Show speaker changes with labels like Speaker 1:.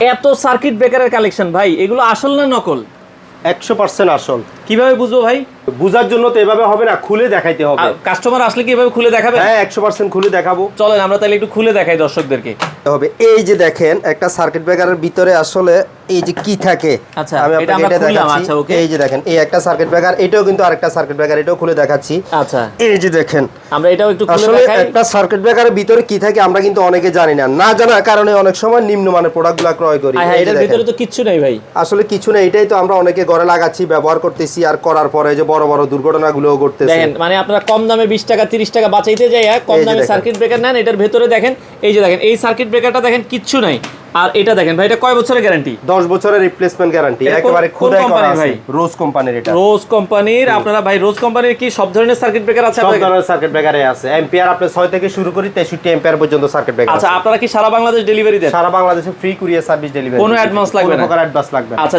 Speaker 1: এত circuit ব্রেকারের collection ভাই এগুলো আসল না নকল?
Speaker 2: একশো পার্সেন্ট আসল।
Speaker 1: কীভাবে বুঝব ভাই?
Speaker 2: বুঝার জন্য তো এভাবে হবে না খুলে দেখাইতে হবে।
Speaker 1: কাস্টমার আসলে কীভাবে খুলে দেখাবে?
Speaker 2: হ্যাঁ একশো পার্সেন্ট খুলে দেখাবো।
Speaker 1: চলেন আমরা তাহলে একটু খুলে দেখাই দর্শকদেরকে।
Speaker 3: হবে এই যে দেখেন একটা সার্কিট ব্রেকারের ভিতরে আসলে এই যে কি থাকে?
Speaker 1: আচ্ছা,
Speaker 3: আমি আপনাকে এটা দেখাচ্ছি।
Speaker 1: আচ্ছা,
Speaker 3: এই যে দেখেন এই একটা সার্কিট ব্রেকার এটাও কিন্তু আরেকটা সার্কিট ব্রেকার এটাও খুলে দেখাচ্ছি।
Speaker 1: আচ্ছা।
Speaker 3: এই যে দেখেন
Speaker 1: আমরা এটাও একটু খুলে
Speaker 3: আসলে একটা সার্কিট ব্রেকারের ভিতরে কি থাকে আমরা কিন্তু অনেকে জানি না। না জানার কারণে অনেক সময় নিম্নমানের প্রোডাক্টগুলো ক্রয় করি।
Speaker 1: এটার ভিতরে তো কিচ্ছু নেই ভাই।
Speaker 3: আসলে কিছু না এটাই তো আমরা অনেকে ঘরে লাগাচ্ছি ব্যবহার করতেছি আর করার পরে যে বড় বড় দুর্ঘটনাগুলোও ঘটতেছে।
Speaker 1: দেখেন মানে আপনারা কম দামে বিশ টাকা তিরিশ টাকা বাঁচাইতে যাই কম দামে সার্কিট ব্রেকার নেন এটার ভেতরে দেখেন এই যে দেখেন এই সার্কিট ব্রেকারটা দেখেন কিচ্ছু নাই। আর এটা দেখেন ভাই এটা কয় বছরের গ্যারান্টি
Speaker 3: দশ বছরের রিপ্লেসমেন্ট গ্যারান্টি একেবারে খোদাই করা আছে।
Speaker 1: ভাই?
Speaker 3: রোজ কোম্পানির এটা।
Speaker 1: রোজ কোম্পানির আপনারা ভাই রোজ কোম্পানির কি সব ধরনের সার্কিট ব্রেকার আছে
Speaker 3: সব ধরনের সার্কিট ব্রেকারে আছে। এম্পিয়ার আপনি 6 থেকে শুরু করে 63 এম্পিয়ার পর্যন্ত সার্কিট ব্রেকার
Speaker 1: আচ্ছা আপনারা কি সারা বাংলাদেশ ডেলিভারি দেন?
Speaker 3: সারা বাংলাদেশে ফ্রি কুরিয়ার সার্ভিস ডেলিভারি
Speaker 1: কোনো অ্যাডভান্স লাগবে না?
Speaker 3: কোনো প্রকার অ্যাডভান্স লাগবে না।
Speaker 1: আচ্ছা